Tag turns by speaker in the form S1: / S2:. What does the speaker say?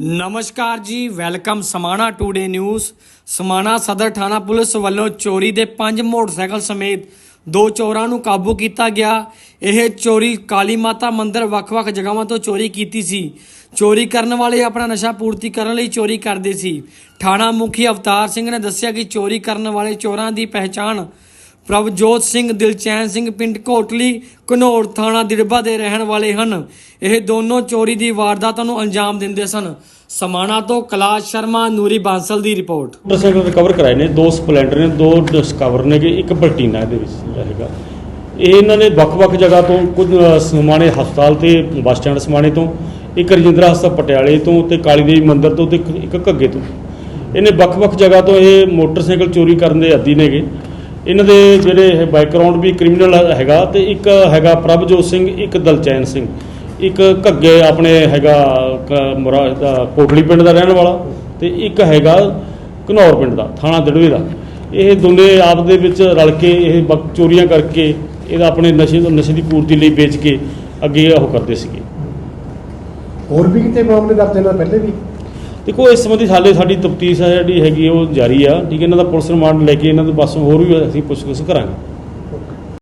S1: ਨਮਸਕਾਰ ਜੀ, welcome Samana today news. Samana ਸਦਰ ਥਾਣਾ ਪੁਲਿਸ ਵੱਲੋਂ ਚੋਰੀ ਦੇ ਪੰਜ ਮੋਟਰਸਾਈਕਲ ਸਮੇਤ ਦੋ ਚੋਰਾਂ ਨੂੰ ਕਾਬੂ ਕੀਤਾ ਗਿਆ। ਇਹ ਚੋਰੀ ਕਾਲੀ ਮਾਤਾ ਮੰਦਿਰ ਵੱਖ-ਵੱਖ ਜਗ੍ਹਾਵਾਂ ਤੋਂ ਚੋਰੀ ਕੀਤੀ ਸੀ। ਚੋਰੀ ਕਰਨ ਵਾਲੇ ਆਪਣਾ ਨਸ਼ਾ ਪੂਰਤੀ ਕਰਨ ਲਈ ਚੋਰੀ ਕਰਦੇ ਸੀ। ਥਾਣਾ ਮੁਖੀ ਅਵਤਾਰ ਸਿੰਘ ਨੇ ਦੱਸਿਆ ਕਿ ਚੋਰੀ ਕਰਨ ਵਾਲੇ ਚੋਰਾਂ ਦੀ ਪਹਿਚਾਣ ਪ੍ਰਭਜੋਤ ਸਿੰਘ, ਦਿਲਚੈਨ ਸਿੰਘ, ਪਿੰਡ ਕੋਟਲੀ ਘਨੌਰ ਥਾਣਾ ਦਿੜਬਾ ਦੇ ਰਹਿਣ ਵਾਲੇ ਹਨ। ਇਹ ਦੋਨੋਂ ਚੋਰੀ ਦੀ ਵਾਰਦਾਤਾਂ ਨੂੰ ਅੰਜਾਮ ਦਿੰਦੇ ਸਨ। ਸਮਾਣਾ ਤੋਂ ਕਲਾਸ਼ ਸ਼ਰਮਾ, ਨੂਰੀ ਬਾਂਸਲ ਦੀ ਰਿਪੋਰਟ।
S2: ਮੋਟਰਸਾਈਕਲ ਰਿਕਵਰ ਕਰਾਏ ਨੇ, ਦੋ ਸਪਲੈਂਡਰ ਨੇ, ਦੋ ਡਿਸਕਵਰ ਨੇ ਇੱਕ ਬਲਟੀਨਾ ਇਹਦੇ ਵਿੱਚ ਹੈਗਾ ਇਹ ਇਹਨਾਂ ਨੇ ਵੱਖ-ਵੱਖ ਜਗ੍ਹਾ ਤੋਂ, ਕੁਝ ਸਮਾਣੇ ਹਸਪਤਾਲ ਤੇ, ਬੱਸ ਸਟੈਂਡ ਸਮਾਣੇ ਤੋਂ, ਇੱਕ ਰਜਿੰਦਰਾ ਹਸਪਤਾਲ ਪਟਿਆਲੇ ਤੋਂ ਤੇ ਕਾਲੀ ਦੇਵੀ ਮੰਦਿਰ ਤੋਂ ਤੇ ਇੱਕ ਘੱਗੇ ਤੋਂ। ਇਹਨੇ ਵੱਖ-ਵੱਖ ਜਗ੍ਹਾ ਤੋਂ ਇਹ ਮੋਟਰਸਾਈਕਲ ਚੋਰੀ ਕਰਨ ਦੇ ਆਦੀ ਨੇਗੇ ਇਹਨਾਂ ਦੇ ਜਿਹੜੇ ਇਹ ਬੈਕਗ੍ਰਾਉਂਡ ਵੀ ਕ੍ਰਿਮੀਨਲ ਹੈਗਾ ਤੇ ਇੱਕ ਹੈਗਾ ਪ੍ਰਭਜੋਤ ਸਿੰਘ, ਇੱਕ ਦਲਚੈਨ ਸਿੰਘ। ਇੱਕ ਘੱਗੇ ਆਪਣੇ ਹੈਗਾ ਕ- ਮੁਰਾ ਦਾ ਕੋਟਲੀ ਪਿੰਡ ਦਾ ਰਹਿਣ ਵਾਲਾ ਤੇ ਇੱਕ ਹੈਗਾ ਘਨੌਰ ਪਿੰਡ ਦਾ, ਥਾਣਾ ਦੜਵੇ ਦਾ। ਇਹ ਦੋਨੇ ਆਪ ਦੇ ਵਿੱਚ ਰਲ ਕੇ ਇਹ ਬਕ- ਚੋਰੀਆਂ ਕਰਕੇ ਇਹਦਾ ਆਪਣੇ ਨਸ਼ੇ ਨਸ਼ੇ ਦੀ ਪੂਰਤੀ ਲਈ ਵੇਚ ਕੇ ਅੱਗੇ ਉਹ ਕਰਦੇ ਸੀਗੇ।
S3: ਹੋਰ ਵੀ ਕਿਤੇ ਮਾਮਲੇ ਦਰਜ ਨੇ ਪਹਿਲੇ ਵੀ?
S2: ਦੇਖੋ, ਇਸ ਸੰਬੰਧੀ ਹਾਲੇ ਸਾਡੀ ਤਫਤੀਸ਼ ਹੈ ਜਿਹੜੀ ਹੈਗੀ, ਉਹ ਜਾਰੀ ਆ। ਠੀਕ ਹੈ, ਇਹਨਾਂ ਦਾ ਪੁਲਿਸ ਰਿਮਾਂਡ ਲੈ ਕੇ ਇਹਨਾਂ ਦੇ ਪਾਸੋਂ ਹੋਰ ਵੀ ਅਸੀਂ ਪੁੱਛਗਿੱਛ ਕਰਾਂਗੇ।